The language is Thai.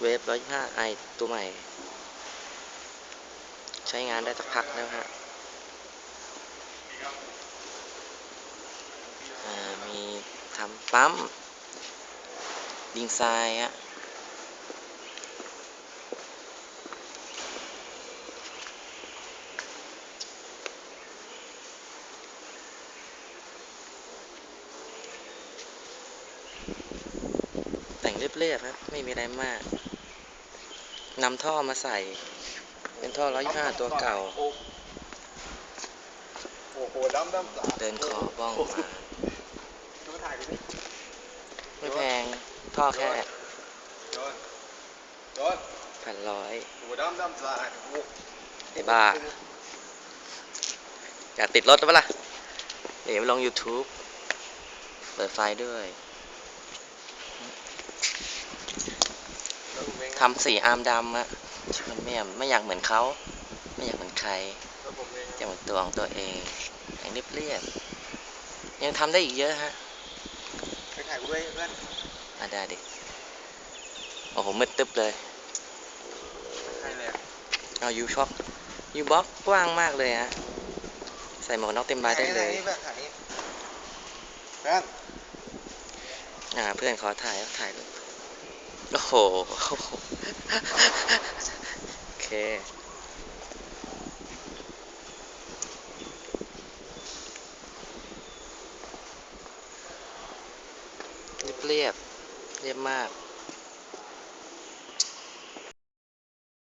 เวฟร้อยห้าไอตัวใหม่ ใช้งานได้สักพักแล้วฮะอ่ามีทำปั๊มดิงทรายฮะ เรียบๆครับ ไม่มีอะไรมากนำท่อมาใส่ เป็นท่อร้อยห้าตัวเก่า โอ้โหดำดำสาเดินคอบ้องมาดูถ่ายกูดิไม่แพง ท่อแค่โดนโดนพันร้อยโอ้โหดำดำสาโอ้โหไอ้บ้า อยากติดรถหรือเปะล่าเดี๋ยวไปลง YouTube เปิดไฟล์ด้วย แล้วผมเอง ทำสีอาร์มดำอะชื่อมันไม่อยากไม่อยากเหมือนเขา ไม่อยากเหมือนใครแล้วผมเองอยากเหมือนตัวของตัวเองอย่างเรียบๆยังทำได้อีกเยอะฮะไปถ่ายกูด้วยเพื่อนอะได้ดิโอ้โหมืดตึ๊บเลยถ่ายเลยอะเอายูช็อปยูบ็อกกว้างมากเลยฮะใส่หมวกกันน็อกเต็มใบได้เลยถ่ายนี่แบบถ่ายนี่เพื่อนอ่าเพื่อนขอถ่ายก็ถ่ายเลย โอ้โห โอเค เรียบเรียบเรียบมาก